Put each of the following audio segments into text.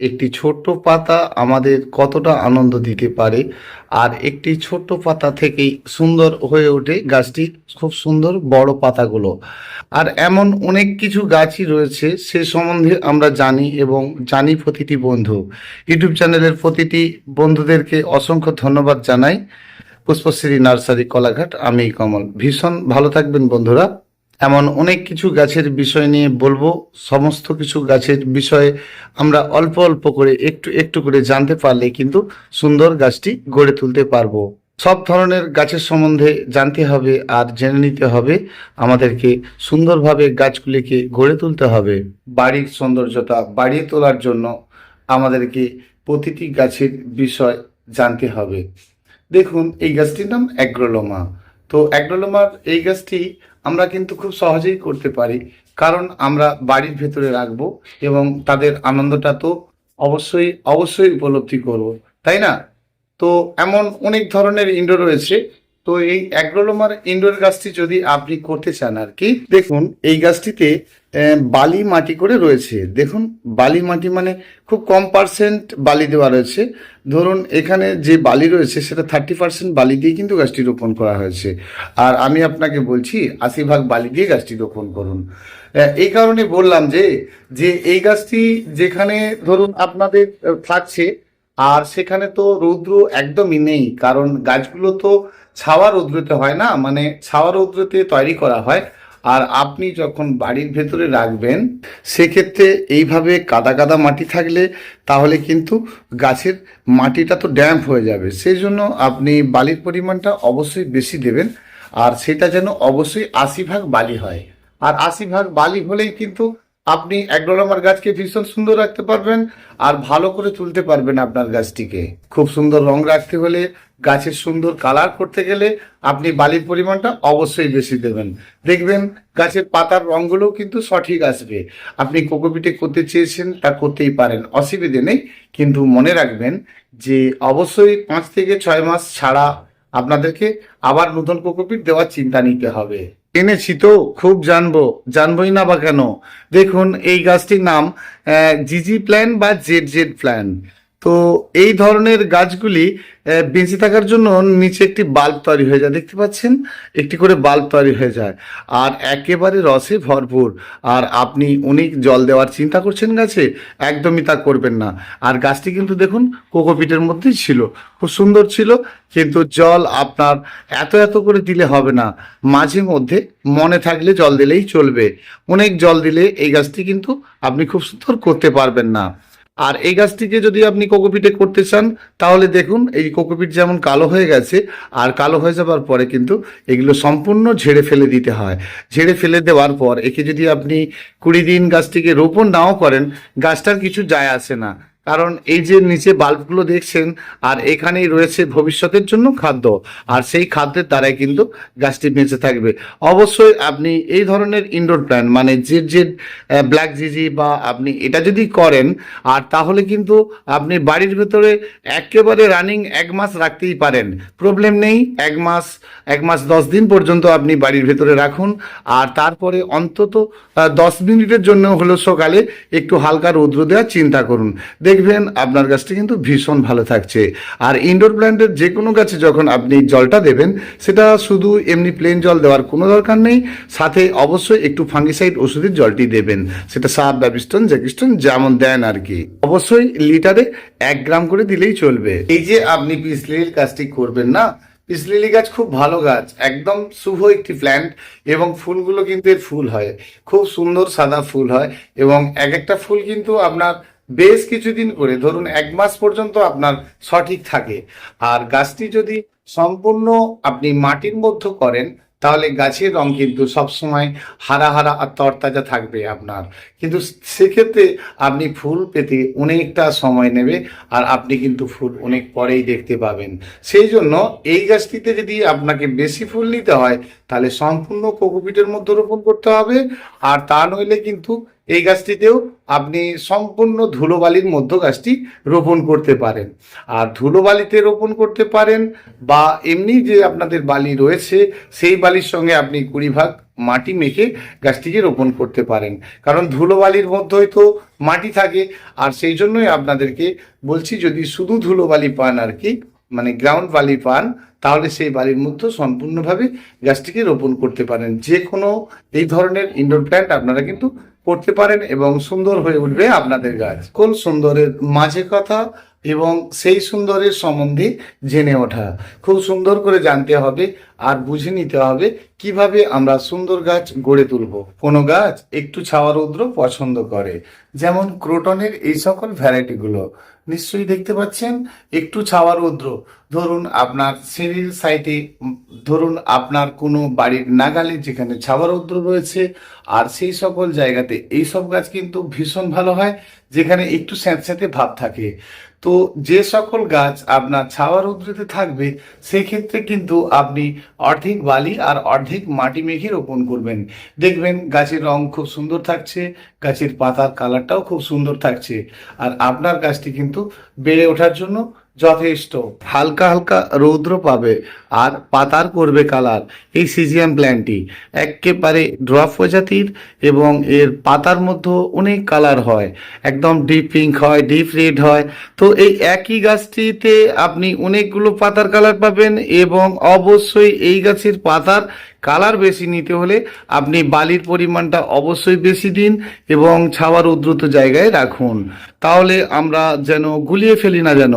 একটি ছোট্ট পাতা আমাদের কতটা আনন্দ দিতে পারে, আর একটি ছোট্ট পাতা থেকেই সুন্দর হয়ে ওঠে গাছটি, খুব সুন্দর বড় পাতাগুলো। আর এমন অনেক কিছু গাছই রয়েছে, সে সম্বন্ধে আমরা জানি এবং জানি প্রতিটি বন্ধু। ইউটিউব চ্যানেলের প্রতিটি বন্ধুদেরকে অসংখ্য ধন্যবাদ জানাই। পুষ্পশ্রী নার্সারি, কলাঘাট, আমি কমল। ভীষণ ভালো থাকবেন বন্ধুরা। এমন অনেক কিছু গাছের বিষয় নিয়ে বলব। সমস্ত কিছু গাছের বিষয়ে আমরা অল্প অল্প করে একটু একটু করে জানতে পারলে কিন্তু সুন্দর গাছটি গড়ে তুলতে পারব। সব ধরনের গাছের সম্বন্ধে জানতে হবে আর জেনে নিতে হবে। আমাদেরকে সুন্দরভাবে গাছগুলিকে গড়ে তুলতে হবে। বাড়ির সৌন্দর্যতা বাড়িয়ে তোলার জন্য আমাদেরকে প্রতিটি গাছের বিষয় জানতে হবে। দেখুন, এই গাছটির নাম অ্যাগ্রোলোমা। তো অ্যাগ্রোলোমার এই গাছটি আমরা কিন্তু খুব সহজেই করতে পারি। কারণ আমরা বাড়ির ভেতরে রাখব এবং তাদের আনন্দটা তো অবশ্যই অবশ্যই উপলব্ধি করব। তাই না? তো এমন অনেক ধরনের ইন্ডো রয়েছে তো এই অ্যাগ্রোলোমার ইনডোর গাছটি যদি আপনি করতে চান আর কি, দেখুন এই গাছটিতে বালি মাটি করে রয়েছে। দেখুন, বালি মাটি মানে খুব কম পার্সেন্ট বালি দেওয়া রয়েছে। ধরুন, এখানে যে বালি রয়েছে, সেটা থার্টি পার্সেন্ট বালি দিয়ে কিন্তু গাছটি রোপণ করা হয়েছে। আর আমি আপনাকে বলছি, আশি ভাগ বালি দিয়ে গাছটি রোপণ করুন। এই কারণে বললাম যে যে এই গাছটি যেখানে ধরুন আপনাদের থাকছে আর সেখানে তো রৌদ্র একদমই নেই, কারণ গাছগুলো তো ছাওয়া রৌদ্রতে হয় না মানে ছাওয়া রৌদ্রতে তৈরি করা হয়। আর আপনি যখন বাড়ির ভেতরে রাখবেন, সেক্ষেত্রে এইভাবে কাদা কাদা মাটি থাকলে তাহলে কিন্তু গাছের মাটিটা তো ড্যাম্প হয়ে যাবে। সেই জন্য আপনি বালির পরিমাণটা অবশ্যই বেশি দেবেন, আর সেটা যেন অবশ্যই আশি ভাগ বালি হয়। আর আশি ভাগ বালি হলেই কিন্তু আপনি একডোলামার গাছকে ভীষণ সুন্দর রাখতে পারবেন আর ভালো করে তুলতে পারবেন আপনার গাছটিকে। খুব সুন্দর রং রাখতে হলে, গাছের সুন্দর কালার করতে গেলে আপনি বালির পরিমাণটা অবশ্যই বেশি দেবেন। দেখবেন গাছের পাতার রঙগুলোও কিন্তু সঠিক আসবে। আপনি কোকোপিটে করতে চেয়েছেন, তা করতেই পারেন। অসুবিধে নেই, কিন্তু মনে রাখবেন যে অবশ্যই পাঁচ থেকে ছয় মাস ছাড়া আপনাদেরকে আবার নতুন কোকোপিট দেওয়ার চিন্তা নিতে হবে। এনেছি তো, খুব জানব। জানবোই না বা কেন? দেখুন, এই গাছটির নাম জিজি প্ল্যান বা জেড জেড প্ল্যান। তো এই ধরনের গাছগুলি বেঁচে থাকার জন্য নিচে একটি বাল্ব তৈরি হয়ে যায়। দেখতে পাচ্ছেন? একটি করে বাল্ব তৈরি হয়ে যায়। আর একেবারে রসে ভরপুর। আর আপনি অনেক জল দেওয়ার চিন্তা করছেন গাছে? একদমই তা করবেন না। আর গাছটি কিন্তু দেখুন কোকোপিটের মধ্যেই ছিল। খুব সুন্দর ছিল, কিন্তু জল আপনার এত এত করে দিলে হবে না। মাঝে মধ্যে মনে থাকলে জল দিলেই চলবে। অনেক জল দিলে এই গাছটি কিন্তু আপনি খুব সুন্দর করতে পারবেন না। আর এই গাছটিকে যদি আপনি কোকোপিটে করতে চান, তাহলে দেখুন, এই কোকোপিট যেমন কালো হয়ে গেছে, আর কালো হয়ে যাবার পরে কিন্তু এগুলো সম্পূর্ণ ঝেড়ে ফেলে দিতে হয়। ঝেড়ে ফেলে দেওয়ার পর একে যদি আপনি কুড়ি দিন গাছটিকে রোপণ নাও করেন, গাছটার কিছু যায় আসে না। কারণ এই যে নিচে বাল্বগুলো দেখছেন, আর এখানেই রয়েছে ভবিষ্যতের জন্য খাদ্য, আর সেই খাদ্যের দ্বারাই কিন্তু গাছটি বেঁচে থাকবে। অবশ্যই আপনি এই ধরনের ইনডোর প্ল্যান মানে জেড জেড ব্ল্যাক জিজি বা আপনি এটা যদি করেন, আর তাহলে কিন্তু আপনি বাড়ির ভেতরে একেবারে রানিং এক মাস রাখতেই পারেন। প্রবলেম নেই, এক মাস এক মাস দশ দিন পর্যন্ত আপনি বাড়ির ভেতরে রাখুন, আর তারপরে অন্তত দশ মিনিটের জন্য হলো সকালে একটু হালকা রৌদ্র দেওয়ার চিন্তা করুন। দেখবেন আপনার গাছটি কিন্তু ভীষণ ভালো থাকছে। আর ইনডোর প্ল্যান্টের যে কোনো গাছে যখন আপনি জলটা দেবেন, সেটা শুধু এমনি প্লেন জল দেওয়ার কোনো দরকার নেই, সাথে অবশ্যই একটু ফাঙ্গিসাইড ওষুধের জলটি দেবেন। সেটা সাপ ব্যাবিস্টন জ্যাকিস্টন যেমন দেন আর কি। অবশ্যই লিটারে এক গ্রাম করে দিলেই চলবে। এই যে আপনি পিসলির কাজটি করবেন না, পিসলিলি গাছ খুব ভালো গাছ, একদম শুভ একটি প্ল্যান্ট এবং ফুলগুলো কিন্তু এর ফুল হয়। খুব সুন্দর সাদা ফুল হয় এবং এক একটা ফুল কিন্তু আপনার বেশ কিছুদিন করে ধরুন এক মাস পর্যন্ত আপনার সঠিক থাকে। আর গাছটি যদি সম্পূর্ণ আপনি মাটির মধ্যে করেন, তাহলে গাছের রং কিন্তু সবসময় হারা হারা আর তরতাজা থাকবে আপনার। কিন্তু সেক্ষেত্রে আপনি ফুল পেতে অনেকটা সময় নেবে আর আপনি কিন্তু ফুল অনেক পরেই দেখতে পাবেন। সেই জন্য এই গাছটিতে যদি আপনাকে বেশি ফুল নিতে হয়, তাহলে সম্পূর্ণ কোকোপিটের মধ্যে রোপণ করতে হবে। আর তা নইলে কিন্তু এই গাছটিতেও আপনি সম্পূর্ণ ধুলোবালির মধ্য গাছটি রোপণ করতে পারেন। আর ধুলোবালিতে রোপণ করতে পারেন বা এমনি যে আপনাদের বালি রয়েছে, সেই বালির সঙ্গে আপনি কুড়ি ভাগ মাটি মেখে গাছটিকে রোপণ করতে পারেন। কারণ ধুলোবালির মধ্যেই তো মাটি থাকে। আর সেই জন্যই আপনাদেরকে বলছি, যদি শুধু ধুলোবালি পান আর কি মানে গ্রাউন্ড বালি পান, তাহলে সেই বালির মধ্যে সম্পূর্ণভাবে গাছটিকে রোপণ করতে পারেন। যে কোনো এই ধরনের ইনডোর প্ল্যান্ট আপনারা কিন্তু করতে পারেন এবং সুন্দর হয়ে উঠবে আপনাদের গাছ। কোন সুন্দরের মাঝে কথা এবং সেই সুন্দরের সম্বন্ধে জেনে ওঠা। খুব সুন্দর করে জানতে হবে আর বুঝে নিতে হবে কীভাবে আমরা সুন্দর গাছ গড়ে তুলব। কোনো গাছ একটু ছাওয়া রৌদ্র পছন্দ করে। যেমন ক্রোটনের এই সকল ভ্যারাইটিগুলো নিশ্চয়ই দেখতে পাচ্ছেন, একটু ছাওয়ার রৌদ্র। ধরুন আপনার সিঁড়ির সাইডে ধরুন আপনার কোনো বাড়ির নাগালে যেখানে ছাওয়ার রৌদ্র রয়েছে, আর সেই সকল জায়গাতে এই সব গাছ কিন্তু ভীষণ ভালো হয়, যেখানে একটু স্যাঁতস্যাঁতে ভাব থাকে। তো যে সকল গাছ আপনার ছাওয়ার উদ্রিতে থাকবে, সেক্ষেত্রে কিন্তু আপনি অর্ধেক বালি আর অর্ধেক মাটি মেঘে রোপণ করবেন। দেখবেন গাছের রং খুব সুন্দর থাকছে, গাছের পাতার কালারটাও খুব সুন্দর থাকছে। আর আপনার গাছটি কিন্তু বেড়ে ওঠার জন্য যথেষ্ট। হালকা হালকা রৌদ্র পাবে আর পাতার করবে কালার এই সিজিয়াম প্ল্যান্টটি একেবারে ড্রপ প্রজাতির এবং এর পাতার মধ্যে অনেক কালার হয়। একদম ডিপ পিঙ্ক হয়, ডিপ রেড হয়। তো এই একই গাছটিতে আপনি অনেকগুলো পাতার কালার পাবেন এবং অবশ্যই এই গাছের পাতার কালার বেশি নিতে হলে আপনি বালির পরিমাণটা অবশ্যই বেশি দিন এবং ছাওয়ার উদ্রুত জায়গায় রাখুন। তাহলে আমরা যেন গুলিয়ে ফেলি না যেন।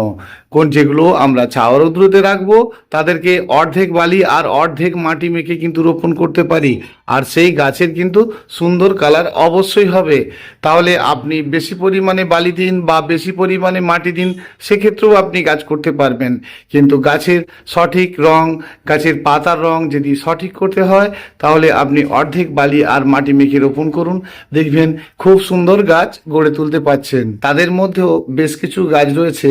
কোন যেগুলো আমরা ছাওয়ার উদ্রুতে রাখব, তাদেরকে অর্ধেক বালি আর অর্ধেক মাটি মেখে কিন্তু রোপণ করতে পারি। আর সেই গাছের কিন্তু সুন্দর কালার অবশ্যই হবে। তাহলে আপনি বেশি পরিমাণে বালি দিন বা বেশি পরিমাণে মাটি দিন, সেক্ষেত্রেও আপনি গাছ করতে পারবেন। কিন্তু গাছের সঠিক রং, গাছের পাতার রং যদি সঠিক করতে হয়, তাহলে আপনি অর্ধেক বালি আর মাটি মেখে রোপণ করুন। দেখবেন খুব সুন্দর গাছ গড়ে তুলতে পাচ্ছেন তাদের মধ্যেও বেশ কিছু গাছ রয়েছে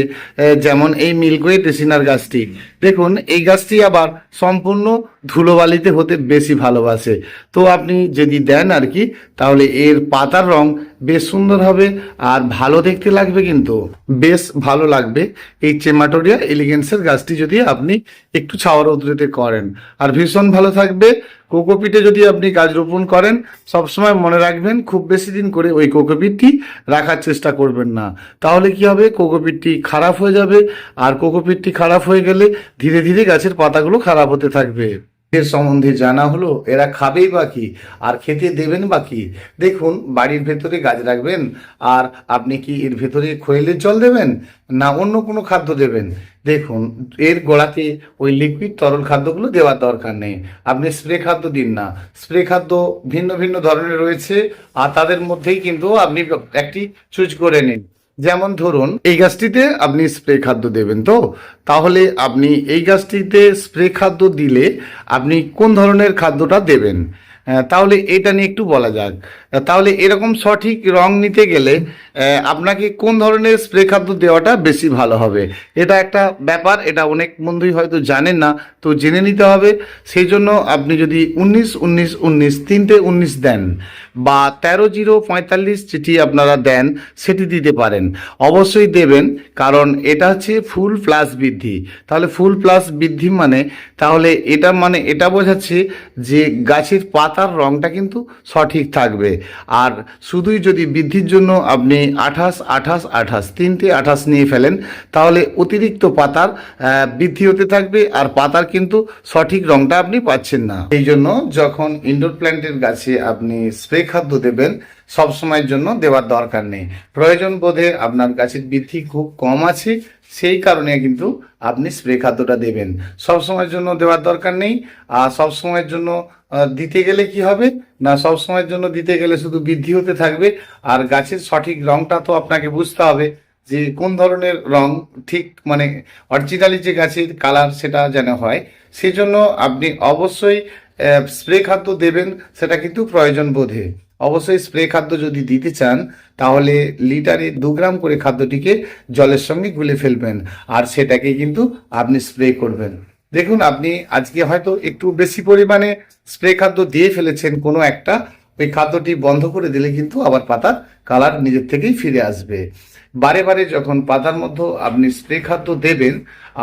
যেমন এই মিল্কওয়ে টেসিনার গাছটি। দেখুন, এই গাছটি আবার সম্পূর্ণ ধুলোবালিতে হতে বেশি ভালোবাসে। তো আপনি যদি দেন আর কি, তাহলে এর পাতার রং বেশ সুন্দর হবে আর ভালো দেখতে লাগবে কিন্তু। বেশ ভালো লাগবে এই চেমাটোরিয়া এলিগেন্সের গাছটি যদি আপনি একটু ছাওয়ার উদ্রেতে করেন। আর ভীষণ ভালো থাকবে। কোকোপিটে যদি আপনি গাছ রোপণ করেন, সবসময় মনে রাখবেন খুব বেশি দিন করে ওই কোকোপিটটি রাখার চেষ্টা করবেন না। তাহলে কি হবে? কোকোপিটটি খারাপ হয়ে যাবে। আর কোকোপিটটি খারাপ হয়ে গেলে ধীরে ধীরে গাছের পাতাগুলো খারাপ হতে থাকবে। এর সম্বন্ধে জানা হলো, এরা খাবেই বা কি? আর খেতে দেবেন বা কি? দেখুন, বাড়ির ভেতরে গাছ রাখবেন, আর আপনি কি এর ভেতরে খোয়েলের জল দেবেন, না অন্য কোনো খাদ্য দেবেন? দেখুন, এর গোড়াতে ওই লিকুইড তরল খাদ্যগুলো দেওয়ার দরকার নেই। আপনি স্প্রে খাদ্য দিন না। স্প্রে খাদ্য ভিন্ন ভিন্ন ধরনের রয়েছে, আর তাদের মধ্যেই কিন্তু আপনি একটি চুজ করে নিন। যেমন ধরুন, এই গাছটিতে আপনি স্প্রে খাদ্য দেবেন তো? তাহলে আপনি এই গাছটিতে স্প্রে খাদ্য দিলে আপনি কোন ধরনের খাদ্যটা দেবেন? তাহলে এটা নিয়ে একটু বলা যাক। তাহলে এরকম সঠিক রং নিতে গেলে আপনাকে কোন ধরনের স্প্রে খাদ্য দেওয়াটা বেশি ভালো হবে? এটা একটা ব্যাপার, এটা অনেক বন্ধুই হয়তো জানেন না, তো জেনে নিতে হবে। সেই জন্য আপনি যদি উনিশ উনিশ উনিশ, তিনটে উনিশ দেন, বা তেরো জিরো পঁয়তাল্লিশ চিঠি আপনারা দেন, সেটি দিতে পারেন। অবশ্যই দেবেন, কারণ এটা হচ্ছে ফুল প্লাস বৃদ্ধি। তাহলে ফুল প্লাস বৃদ্ধি মানে তাহলে এটা মানে এটা বোঝাচ্ছে যে গাছের পাতার রংটা কিন্তু সঠিক থাকবে। আর শুধুই যদি বৃদ্ধির জন্য আপনি আঠাশ আঠাশ আঠাশ তিনটে আঠাশ নিয়ে ফেলেন, তাহলে অতিরিক্ত পাতার বৃদ্ধি হতে থাকবে আর পাতার কিন্তু সঠিক রংটা আপনি পাচ্ছেন না। এই জন্য যখন ইনডোর প্ল্যান্টের গাছে আপনি স্প্রে খাদ্য দেবেন সব সময়ের জন্য দেওয়ার দরকার নেই। প্রয়োজন বোধে আপনার গাছের বৃদ্ধি খুব কম আছে সেই কারণে কিন্তু আপনি স্প্রে খাদ্যটা দেবেন। সব সময়ের জন্য দেওয়ার দরকার নেই। আর সব সময়ের জন্য দিতে গেলে কি হবে? না, সব সময়ের জন্য দিতে গেলে শুধু বৃদ্ধি হতে থাকবে। আর গাছের সঠিক রংটা তো আপনাকে বুঝতে হবে যে কোন ধরনের রং ঠিক মানে অরিজিনালি যে গাছের কালার সেটা যেন হয়। সেই জন্য আপনি অবশ্যই স্প্রে খাদ্য দেবেন, সেটা কিন্তু প্রয়োজন বোধে। অবশ্যই স্প্রে খাদ্য যদি দিতে চান, তাহলে লিটারে দু গ্রাম করে খাদ্যটিকে জলের সঙ্গে গুলে ফেলবেন। আর সেটাকে কিন্তু আপনি স্প্রে করবেন। দেখুন, আপনি আজকে হয়তো একটু বেশি পরিমাণে স্প্রে খাদ্য দিয়ে ফেলেছেন কোনো একটা, ওই খাদ্যটি বন্ধ করে দিলে কিন্তু আবার পাতার কালার নিজের থেকেই ফিরে আসবে। বারে বারে যখন পাতার মধ্যে আপনি স্প্রে খাদ্য দেবেন,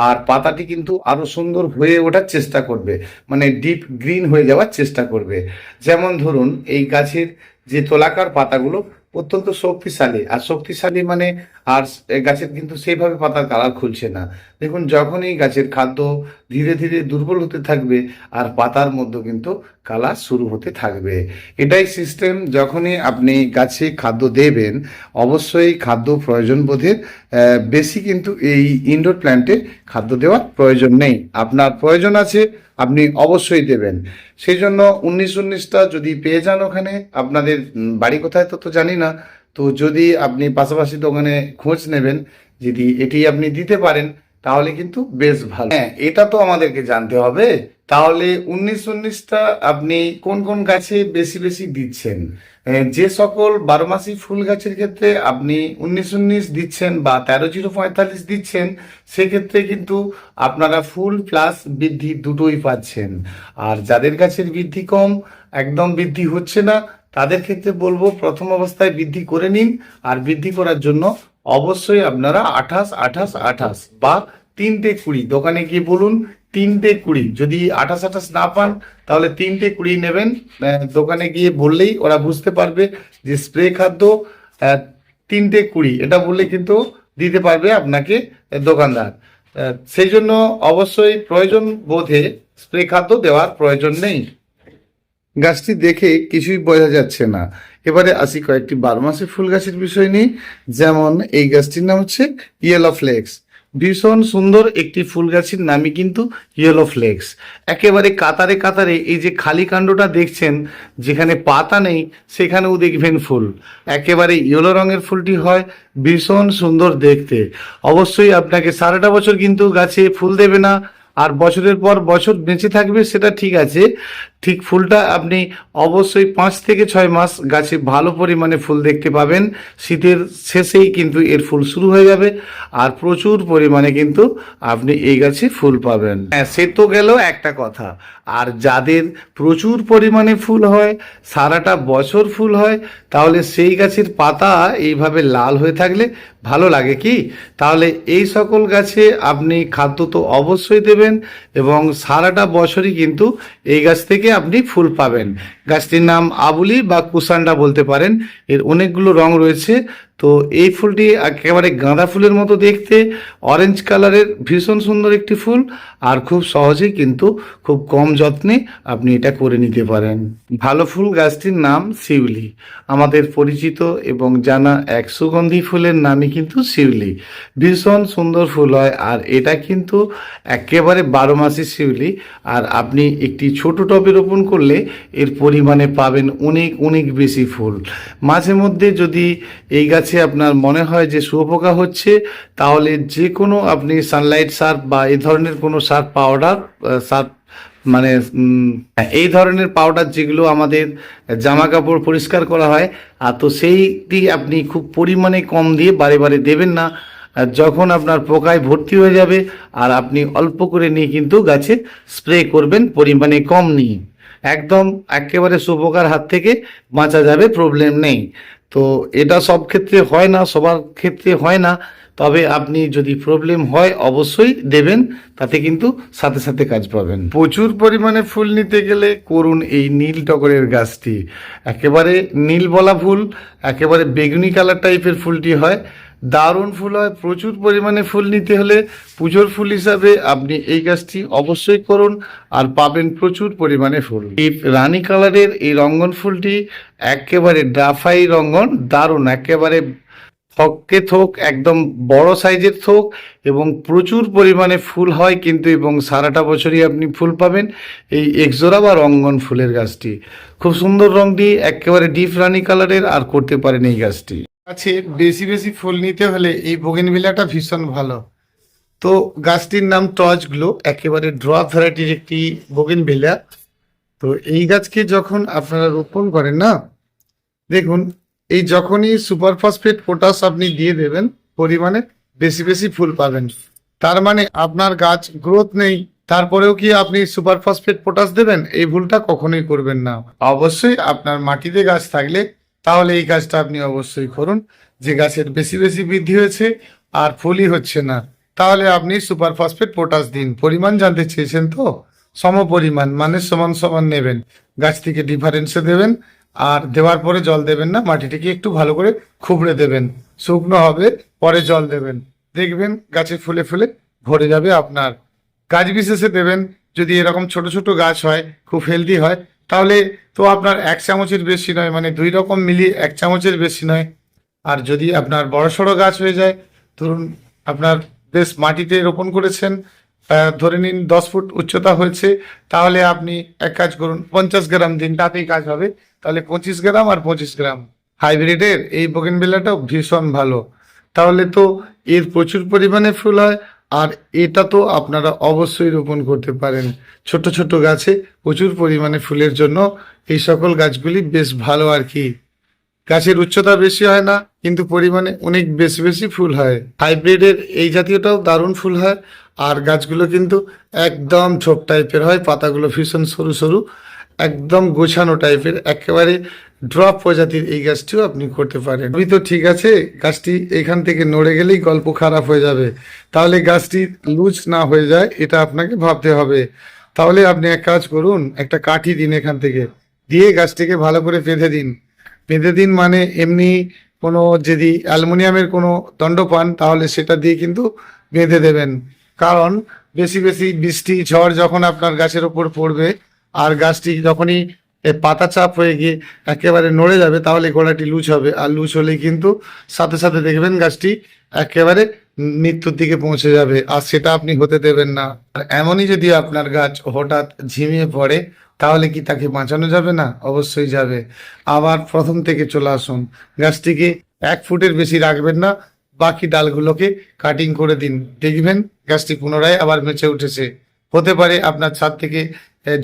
আর পাতাটি কিন্তু আরও সুন্দর হয়ে ওঠার চেষ্টা করবে মানে ডিপ গ্রিন হয়ে যাওয়ার চেষ্টা করবে। যেমন ধরুন, এই গাছের যে তোলাকার পাতাগুলো অত্যন্ত শক্তিশালী, আর শক্তিশালী মানে আর গাছের কিন্তু সেইভাবে পাতার কালার খুলছে না। দেখুন, যখনই গাছের খাদ্য ধীরে ধীরে দুর্বল হতে থাকবে, আর পাতার মধ্যে কিন্তু কালার শুরু হতে থাকবে। এটাই সিস্টেম যখনই আপনি গাছে খাদ্য দেবেন, অবশ্যই খাদ্য প্রয়োজন বোধের বেশি কিন্তু এই ইনডোর প্ল্যান্টে খাদ্য দেওয়ার প্রয়োজন নেই। আপনার প্রয়োজন আছে, আপনি অবশ্যই দেবেন। সেই জন্য উনিশ উনিশটা যদি পেয়ে যান ওখানে, আপনাদের বাড়ি কোথায় তো তো জানি না। তো যদি আপনি পাশাপাশি দোকানে খোঁজ নেবেন, যদি এটি আপনি দিতে পারেন, তাহলে কিন্তু বেশ ভালো। হ্যাঁ এটা তো আমাদেরকে জানতে হবে। তাহলে উনিশ উনিশটা আপনি কোন কোন গাছে বেশি বেশি দিচ্ছেন? যে সকল বারোমাসি ফুল গাছের ক্ষেত্রে আপনি উনিশ উনিশ দিচ্ছেন বা তেরো জিরো পঁয়তাল্লিশ দিচ্ছেন, সেক্ষেত্রে কিন্তু আপনারা ফুল প্লাস বৃদ্ধি দুটোই পাচ্ছেন। আর যাদের গাছের বৃদ্ধি কম, একদম বৃদ্ধি হচ্ছে না। তাদের ক্ষেত্রে বলব প্রথম অবস্থায় বৃদ্ধি করে নিন আর বৃদ্ধি করার জন্য অবশ্যই আপনারা আঠাশ আঠাশ আঠাশ বা তিনটে কুড়ি দোকানে গিয়ে বলুন তিনটে কুড়ি। যদি আঠাশ আঠাশ না পান, তাহলে তিনটে কুড়ি নেবেন। দোকানে গিয়ে বললেই ওরা বুঝতে পারবে যে স্প্রে খাদ্য তিনটে কুড়ি। এটা বললে কিন্তু দিতে পারবে আপনাকে দোকানদার। সেই জন্য অবশ্যই প্রয়োজন বোধে স্প্রে খাদ্য দেওয়ার প্রয়োজন নেই। গাছটি দেখে কিছুই বোঝা যাচ্ছে না। এবারে আসি কয়েকটি বারমাসি ফুল গাছের বিষয় নিয়ে। যেমন এই গাছটির নাম হচ্ছে ইয়েলো ফ্লেক্স ভীষণ সুন্দর একটি ফুল গাছের নামই কিন্তু ইয়েলো ফ্লেক্স একেবারে কাতারে কাতারে এই যে খালি কাণ্ডটা দেখছেন, যেখানে পাতা নেই, সেখানেও দেখবেন ফুল। একেবারে ইয়েলো রঙের ফুলটি হয়, ভীষণ সুন্দর দেখতে। অবশ্যই আপনাকে সারাটা বছর কিন্তু গাছে ফুল দেবে না, আর বছরের পর বছর বেঁচে থাকবে, সেটা ঠিক আছে। ঠিক ফুলটা আপনি অবশ্যই পাঁচ থেকে ছয় মাস গাছে ভালো পরিমাণে ফুল দেখতে পাবেন। শীতের শেষেই কিন্তু এর ফুল শুরু হয়ে যাবে আর প্রচুর পরিমাণে কিন্তু আপনি এই গাছে ফুল পাবেন। হ্যাঁ সে তো গেল একটা কথা। আর যাদের প্রচুর পরিমাণে ফুল হয়, সারাটা বছর ফুল হয়, তাহলে সেই গাছের পাতা এইভাবে লাল হয়ে থাকলে ভালো লাগে কি? তাহলে এই সকল গাছে আপনি খাদ্য তো অবশ্যই দেবেন এবং সারাটা বছরই কিন্তু এই গাছ থেকে আপনি ফুল পাবেন। গাছটির নাম আবুলি বা কুসান্ডা বলতে পারেন। এর অনেকগুলো রং রয়েছে। তো এই ফুলটি একেবারে গাঁদা ফুলের মতো দেখতে অরেঞ্জ কালারের ভীষণ সুন্দর একটি ফুল, আর খুব সহজেই কিন্তু খুব কম যত্নে আপনি এটা করে নিতে পারেন। ভালো ফুল গাছটির নাম শিউলি। আমাদের পরিচিত এবং জানা এক সুগন্ধি ফুলের নামই কিন্তু শিউলি। ভীষণ সুন্দর ফুল হয়, আর এটা কিন্তু একেবারে বারো মাসি শিউলি, আর আপনি একটি ছোট টবে রোপণ করলে এর পরিমাণে পাবেন অনেক অনেক বেশি ফুল। মাঝে মধ্যে যদি এই গাছে আপনার মনে হয় যে শুয়োপোকা হচ্ছে, তাহলে যে কোনো আপনি সানলাইট সার্ফ বা এই ধরনের কোনো সার্ফ পাউডার সার্ফ মানে এই ধরনের পাউডার যেগুলো আমাদের জামা কাপড় পরিষ্কার করা হয়, আর তো সেইটি আপনি খুব পরিমাণে কম দিয়ে বারে বারে দেবেন না। যখন আপনার পোকায় ভর্তি হয়ে যাবে, আর আপনি অল্প করে নিয়ে কিন্তু গাছে স্প্রে করবেন, পরিমাণে কম নিয়ে। একদম একেবারে শুপোকার হাত থেকে বাঁচা যাবে প্রবলেম নেই। তো এটা সব ক্ষেত্রে হয় না, সবার ক্ষেত্রে হয় না। তবে আপনি যদি প্রবলেম হয়, অবশ্যই দেবেন, তাতে কিন্তু সাথে সাথে কাজ পাবেন। প্রচুর পরিমাণে ফুল নিতে গেলে করুন এই নীল টগরের গাছটি। একেবারে নীল বলা ফুল, একেবারে বেগুনি কালার টাইপের ফুলটি হয়। দারুণ ফুল হয়, প্রচুর পরিমাণে ফুল নিতে হলে পুজোর ফুল হিসাবে আপনি এই গাছটি অবশ্যই করুন আর পাবেন প্রচুর পরিমাণে ফুল। এই রানী কালারের এই রঙ্গন ফুলটি একেবারে ডাফাই রঙ্গন, দারুণ, একেবারে থককে থোক, একদম বড় সাইজের থোক এবং প্রচুর পরিমাণে ফুল হয় কিন্তু এবং সারাটা বছরই আপনি ফুল পাবেন এই একজোড়া বা রঙ্গন ফুলের গাছটি। খুব সুন্দর রঙটি একেবারে ডিপ রানী কালারের আর করতে পারেন এই গাছটি। আছে, বেশি বেশি ফুল নিতে হলে এই বোগেনভিলাটা ভীষণ ভালো। তো গাছটির নাম টজ গ্লো, একেবারে ড্রপ ভ্যারাইটির একটি বোগেনভিলা তো এই গাছকে যখন আপনারা রোপণ করেন না, দেখুন, এই যখনই সুপার ফসফেট পটাশ আপনি দিয়ে দেবেন, পরিমাণে বেশি বেশি ফুল পাবেন। তার মানে আপনার গাছ গ্রোথ নেই, তারপরেও কি আপনি সুপার ফসফেট পটাশ দেবেন? এই ভুলটা কখনোই করবেন না। অবশ্যই আপনার মাটিতে গাছ থাকলে তাহলে এই কাজটা আপনি অবশ্যই করুন। যে গাছের বেশি বেশি বৃদ্ধি হয়েছে আর ফুলই হচ্ছে না, তাহলে আপনি সুপার ফসফেট পটাশ দিন। পরিমাণ জানতে চেয়েছেন তো? সম পরিমাণ মানে সমান সমান নেবেন। গাছ থেকে ডিফারেন্সে দেবেন আর দেওয়ার পরে জল দেবেন না, মাটিটিকে একটু ভালো করে খুবড়ে দেবেন। শুকনো হবে, পরে জল দেবেন। দেখবেন গাছে ফুলে ফুলে ভরে যাবে আপনার। গাছ বিশেষে দেবেন, যদি এরকম ছোট ছোট গাছ হয়, খুব হেলদি হয় তাহলে তো আপনার এক চামচের বেশি নয় মানে দুই রকম মিলিয়ে এক চামচের বেশি নয়। আর যদি আপনার বড় সড়ো গাছ হয়ে যায়, ধরুন আপনার বেশ মাটিতে রোপণ করেছেন ধরে নিন দশ ফুট উচ্চতা হয়েছে, তাহলে আপনি এক কাজ করুন, পঞ্চাশ গ্রাম দিন, তাতেই কাজ হবে। তাহলে পঁচিশ গ্রাম আর পঁচিশ গ্রাম। হাইব্রিডের এই বোগেনবেলাটাও ভীষণ ভালো। তাহলে তো এর প্রচুর পরিমাণে ফুল হয় আর এটা তো আপনারা অবশ্যই রোপণ করতে পারেন। ছোট ছোট গাছে প্রচুর পরিমাণে ফুলের জন্য এই সকল গাছগুলি বেশ ভালো আর কি। গাছের উচ্চতা বেশি হয় না, কিন্তু পরিমাণে অনেক বেশি বেশি ফুল হয়। হাইব্রিডের এই জাতীয়টাও দারুণ ফুল হয়। আর গাছগুলো কিন্তু একদম ঝোপ টাইপের হয়, পাতাগুলো ভীষণ সরু সরু, একদম গোছানো টাইপের একেবারে ড্রপ প্রজাতির এই গাছটিও আপনি করতে পারেন। আমি তো ঠিক আছে, গাছটি এখান থেকে নড়ে গেলেই গল্প খারাপ হয়ে যাবে। তাহলে গাছটি লুজ না হয়ে যায়, এটা আপনাকে ভাবতে হবে। তাহলে আপনি এক কাজ করুন, একটা কাঠি দিন এখান থেকে। দিয়ে গাছটিকে ভালো করে বেঁধে দিন। বেঁধে দিন মানে এমনি কোনো যদি অ্যালুমিনিয়ামের কোনো দণ্ড পান, তাহলে সেটা দিয়ে কিন্তু বেঁধে দেবেন। কারণ বেশি বেশি বৃষ্টি, ঝড় যখন আপনার গাছের ওপর পড়বে, আর গাছটি যখনই পাতা চাপ হয়ে গিয়ে একেবারে নড়ে যাবে, তাহলে গোড়াটি লুজ হবে। আর লুজ হলেই কিন্তু সাথে সাথে দেখবেন গাছটি একেবারে মৃত্যুর দিকে পৌঁছে যাবে। আর সেটা আপনি হতে দেবেন না। আর এমনই যদি আপনার গাছ হঠাৎ ঝিমিয়ে পড়ে, তাহলে কি তাকে বাঁচানো যাবে না? অবশ্যই যাবে। আবার প্রথম থেকে চলে আসুন। গাছটিকে এক ফুটের বেশি রাখবেন না, বাকি ডালগুলোকে কাটিং করে দিন। দেখবেন গাছটি পুনরায় আবার মেচে উঠেছে। হতে পারে আপনার ছাদ থেকে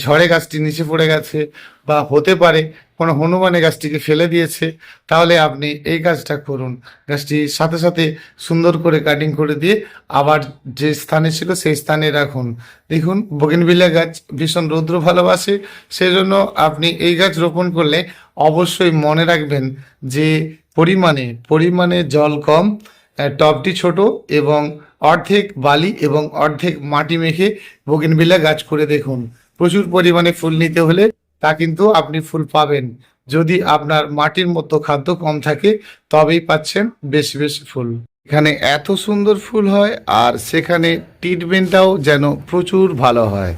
ঝড়ে গাছটি নিচে পড়ে গেছে বা হতে পারে কোনো হনুমানে গাছটিকে ফেলে দিয়েছে, তাহলে আপনি এই কাজটা করুন। গাছটি সাথে সাথে সুন্দর করে কাটিং করে দিয়ে আবার যে স্থানে ছিল সেই স্থানে রাখুন। দেখুন বগেনভিলিয়া গাছ ভীষণ রৌদ্র ভালোবাসে, সেজন্য আপনি এই গাছ রোপণ করলে অবশ্যই মনে রাখবেন যে পরিমাণে পরিমাণে জল কম টবটি ছোট এবং অর্ধেক বালি এবং অর্ধেক মাটি মেখে বগেনভিলিয়া গাছ করে দেখুন। প্রচুর পরিমাণে ফুল নিতে হলে তা কিন্তু আপনি ফুল পাবেন। যদি আপনার মাটির মতো খাদ্য কম থাকে, তবেই পাচ্ছেন বেশি বেশি ফুল। এখানে এত সুন্দর ফুল হয় আর সেখানে ট্রিটমেন্টটাও যেন প্রচুর ভালো হয়।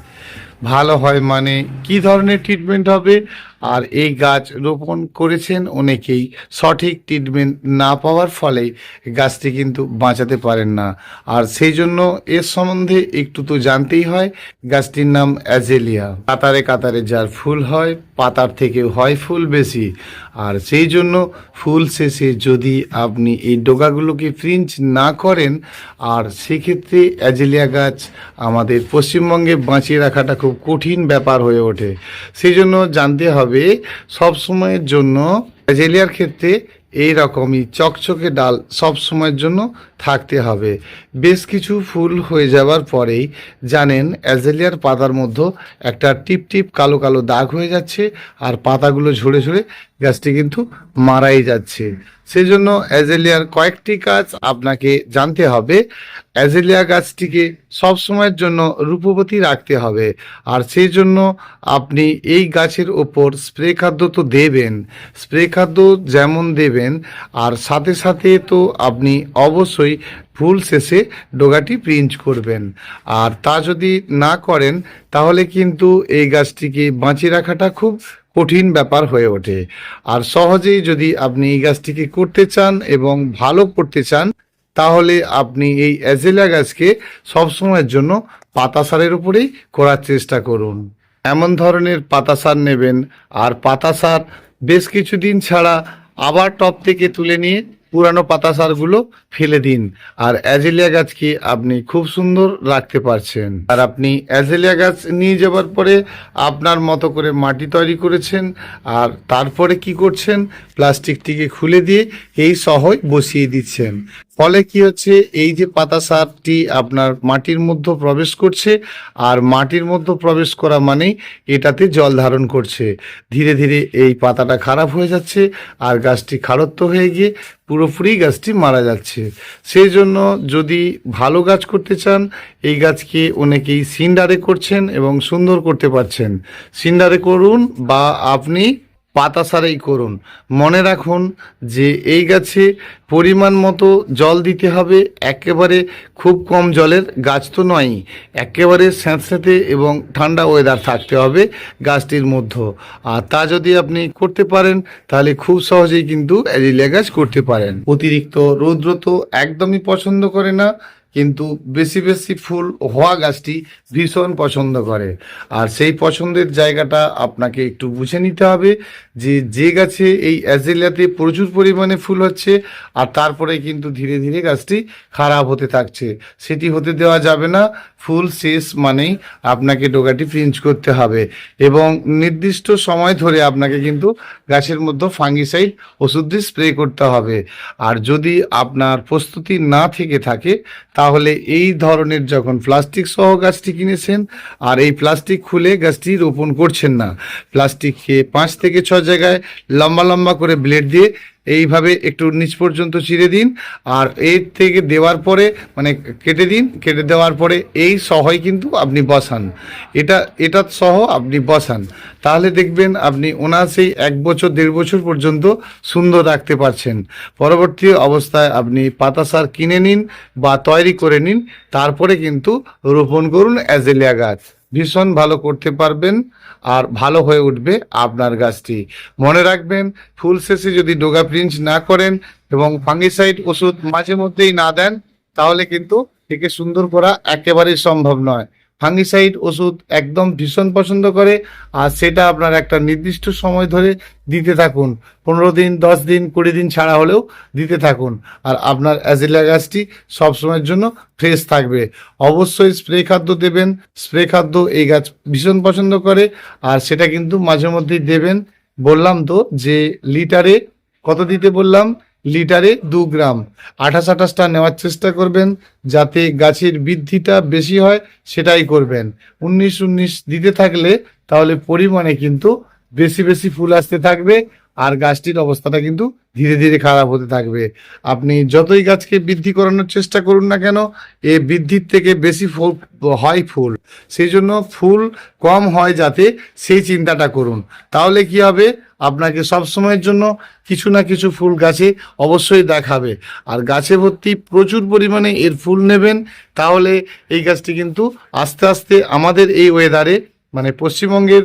ভালো হয় মানে কি ধরনের ট্রিটমেন্ট হবে? আর এই গাছ রোপণ করেছেন অনেকেই। সঠিক ট্রিটমেন্ট না পাওয়ার ফলে গাছটি কিন্তু বাঁচাতে পারেন না। আর সেই জন্য এর সম্বন্ধে একটু তো জানতেই হয়, গাছটির নাম অ্যাজেলিয়া। কাতারে কাতারে যার ফুল হয়, পাতার থেকে হয় ফুল বেশি। আর সেই জন্য ফুল শেষে যদি আপনি এই ডোগাগুলোকে প্রিন্ট না করেন, আর সেক্ষেত্রে অ্যাজেলিয়া গাছ আমাদের পশ্চিমবঙ্গে বাঁচিয়ে রাখাটা খুব কঠিন ব্যাপার হয়ে ওঠে। সেই জন্য জানতে হবে সব সময়ের জন্য জেলিয়ার ক্ষেত্রে এই রকমই চকচকে ডাল সব সময়ের জন্য থাকতে হবে। বেশ কিছু ফুল হয়ে যাওয়ার পরেই জানেন, অ্যাজেলিয়ার পাতার মধ্যে একটা টিপ টিপ কালো কালো দাগ হয়ে যাচ্ছে আর পাতাগুলো ঝরে ঝরে গাছটি কিন্তু মারাই যাচ্ছে। সেই জন্য অ্যাজেলিয়ার কয়েকটি কাজ আপনাকে জানতে হবে। অ্যাজেলিয়া গাছটিকে সব সময়ের জন্য রূপবতী রাখতে হবে আর সেই জন্য আপনি এই গাছের ওপর স্প্রে খাদ্য তো দেবেন, স্প্রে খাদ্য যেমন দেবেন আর সাথে সাথে তো আপনি অবশ্যই ফুল শেষে ডোগাটি প্রিন্ট করবেন। আর তা যদি না করেন, তাহলে কিন্তু এই গাছটিকে বাঁচিয়ে রাখাটা খুব কঠিন ব্যাপার হয়ে ওঠে। আর সহজেই যদি আপনি এই গাছটিকে করতে চান এবং ভালো করতে চান, তাহলে আপনি এই অ্যাজেলিয়া গাছকে সবসময়ের জন্য পাতা সারের উপরেই করার চেষ্টা করুন। এমন ধরনের পাতা সার নেবেন। আর পাতা সার বেশ কিছুদিন ছাড়া আবার টপ থেকে তুলে নিয়ে পুরানো পাতা সারগুলো ফেলে দিন। আর অ্যাজেলিয়া গাছকে আপনি খুব সুন্দর রাখতে পারছেন। আর আপনি অ্যাজেলিয়া গাছ নিয়ে যাবার পরে আপনার মতো করে মাটি তৈরি করেছেন, আর তারপরে কি করছেন? প্লাস্টিকটিকে খুলে দিয়ে এই সহজ বসিয়ে দিচ্ছেন। ফলে কি হচ্ছে? এই যে পাতা সারটি আপনার মাটির মধ্যে প্রবেশ করছে, আর মাটির মধ্যে প্রবেশ করা মানেই এটাতে জল ধারণ করছে। ধীরে ধীরে এই পাতাটা খারাপ হয়ে যাচ্ছে, আর গাছটি খারত্ব হয়ে গিয়ে পুরোপুরি গাছটি মারা যাচ্ছে। সেই জন্য যদি ভালো গাছ করতে চান, এই গাছকে অনেকেই সিন্ডারে করছেন এবং সুন্দর করতে পারছেন। সিন্ডারে করুন বা আপনি পাতা সারাই করুন। মনে রাখুন যে এই গাছে পরিমাণ মতো জল দিতে হবে। একেবারে খুব কম জলের গাছ তো নয়ই। একেবারে স্যাঁতস্যাঁতে এবং ঠান্ডা ওয়েদার থাকতে হবে গাছটির মধ্যে। আর তা যদি আপনি করতে পারেন, তাহলে খুব সহজেই কিন্তু অ্যাজিলিয়া গাছ করতে পারেন। অতিরিক্ত রৌদ্র তো একদমই পছন্দ করে না। কিন্তু বেশি বেশি ফুল হওয়া গাছটি ভীষণ পছন্দ করে। আর সেই পছন্দের জায়গাটা আপনাকে একটু বুঝে নিতে হবে যে যে গাছে এই অ্যাজেলিয়াতে প্রচুর পরিমাণে ফুল হচ্ছে আর তারপরে কিন্তু ধীরে ধীরে গাছটি খারাপ হতে থাকছে। সেটি হতে দেওয়া যাবে না। ফুল শেষ মানেই আপনাকে ডোগাটি প্রিঞ্চ করতে হবে এবং নির্দিষ্ট সময় ধরে আপনাকে কিন্তু গাছের মধ্যে ফাঙ্গিসাইড ওষুধ দিয়ে স্প্রে করতে হবে। আর যদি আপনার প্রস্তুতি না থেকে থাকে তাহলে এই ধরনের যখন প্লাস্টিক সহ গাছটি কিনেছেন, আর এই প্লাস্টিক খুলে গাছটি রোপণ করছেন না প্লাস্টিক খেয়ে পাঁচ থেকে ছ জায়গায় লম্বা লম্বা করে ব্লেড দিয়ে এইভাবে একটু নিচ পর্যন্ত চিরে দিন, আর এর থেকে দেওয়ার পরে মানে কেটে দিন, কেটে দেওয়ার পরে এই সহই কিন্তু আপনি বসান। এটা এটা সহ আপনি বসান। তাহলে দেখবেন আপনি ওনাসেই এক বছর, দেড় বছর পর্যন্ত সুন্দর রাখতে পারছেন। পরবর্তী অবস্থায় আপনি পাতা সার কিনে নিন বা তৈরি করে নিন, তারপরে কিন্তু রোপণ করুন অ্যাজেলিয়া গাছ। ভীষণ ভালো করতে পারবেন। আর ভালো হয়ে উঠবে আপনার গাছটি। মনে রাখবেন, ফুল শেষে যদি ডোগা প্রিন্স না করেন এবং ফাঙ্গিসাইড ওষুধ মাঝে মধ্যেই না দেন, তাহলে কিন্তু একে সুন্দর করা একেবারেই সম্ভব নয়। ফাঙ্গিসাইড ওষুধ একদম ভীষণ পছন্দ করে, আর সেটা আপনার একটা নির্দিষ্ট সময় ধরে দিতে থাকুন। পনেরো দিন, দশ দিন, কুড়ি দিন ছাড়া হলেও দিতে থাকুন। আর আপনার অ্যাজিলা গাছটি সবসময়ের জন্য ফ্রেশ থাকবে। অবশ্যই স্প্রে খাদ্য দেবেন। স্প্রে খাদ্য এই গাছ ভীষণ পছন্দ করে, আর সেটা কিন্তু মাঝে মধ্যেই দেবেন। বললাম তো যে লিটারে কত দিতে বললাম? লিটারে দু গ্রাম। আঠাশ আঠাশটা নেওয়ার চেষ্টা করবেন যাতে গাছের বৃদ্ধিটা বেশি হয়, সেটাই করবেন। উনিশ উনিশ দিতে থাকলে তাহলে পরিমাণে কিন্তু বেশি বেশি ফুল আসতে থাকবে আর গাছটির অবস্থাটা কিন্তু ধীরে ধীরে খারাপ হতে থাকবে। আপনি যতই গাছকে বৃদ্ধি করানোর চেষ্টা করুন না কেন, এ বৃদ্ধির থেকে বেশি ফুল, হয় ফুল। সেই জন্য ফুল কম হয় যাতে সেই চিন্তাটা করুন। তাহলে কি হবে? আপনাকে সব সময়ের জন্য কিছু না কিছু ফুল গাছে অবশ্যই দেখাবে। আর গাছে ভর্তি প্রচুর পরিমাণে এর ফুল নেবেন, তাহলে এই গাছটি কিন্তু আস্তে আস্তে আমাদের এই ওয়েদারে মানে পশ্চিমবঙ্গের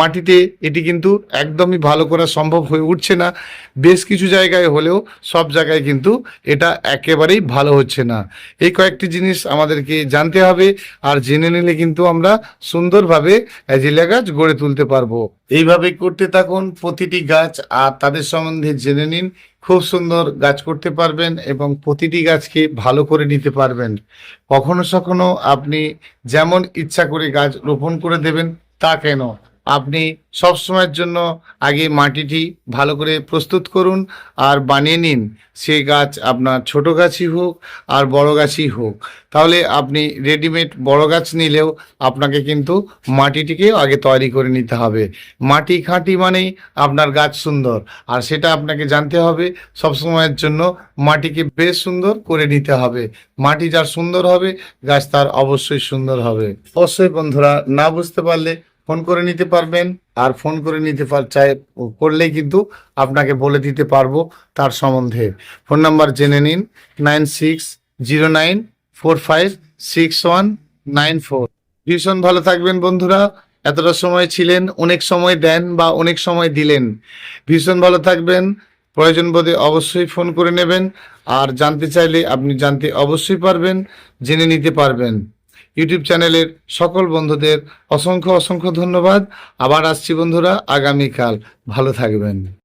মাটিতে এটি কিন্তু একদমই ভালো করা সম্ভব হয়ে উঠছে না। বেশ কিছু জায়গায় হলেও সব জায়গায় কিন্তু এটা একেবারেই ভালো হচ্ছে না। এই কয়েকটি জিনিস আমাদেরকে জানতে হবে, আর জেনে নিলে কিন্তু আমরা সুন্দরভাবে অ্যাজিলিয়া গাছ গড়ে তুলতে পারব। এইভাবে করতে থাকুন, প্রতিটি গাছ আর তাদের সম্বন্ধে জেনে নিন। খুব সুন্দর গাছ করতে পারবেন এবং প্রতিটি গাছকে ভালো করে নিতে পারবেন। কখনো সখনো আপনি যেমন ইচ্ছা করে গাছ রোপণ করে দেবেন, তা কেন? আপনি সব সময়ের জন্য আগে মাটিটি ভালো করে প্রস্তুত করুন আর বানিয়ে নিন। সে গাছ আপনার ছোট গাছই হোক আর বড় গাছই হোক। তাহলে আপনি রেডিমেড বড় গাছ নিলেও আপনাকে কিন্তু মাটিটিকেও আগে তৈরি করে নিতে হবে। মাটি খাঁটি মানেই আপনার গাছ সুন্দর। আর সেটা আপনাকে জানতে হবে, সব সময়ের জন্য মাটিকে বেশ সুন্দর করে নিতে হবে। মাটি যার সুন্দর হবে, গাছ তার অবশ্যই সুন্দর হবে। অবশ্যই বন্ধুরা, না বুঝতে পারলে ফোন করে নিতে পারবেন আর ফোন করে নিতে চাই, করলেই কিন্তু আপনাকে বলে দিতে পারব তার সম্বন্ধে। ফোন নাম্বার জেনে নিন, nine six zero nine four five six one nine four. ভীষণ ভালো থাকবেন বন্ধুরা। এতটা সময় ছিলেন, অনেক সময় দেন বা অনেক সময় দিলেন। ভীষণ ভালো থাকবেন। প্রয়োজন বোধে অবশ্যই ফোন করে নেবেন। আর জানতে চাইলে আপনি জানতে অবশ্যই পারবেন, জেনে নিতে পারবেন। ইউটিউব চ্যানেলের সকল বন্ধুদের অসংখ্য অসংখ্য ধন্যবাদ। আবার আসছি বন্ধুরা আগামীকাল। ভালো থাকবেন।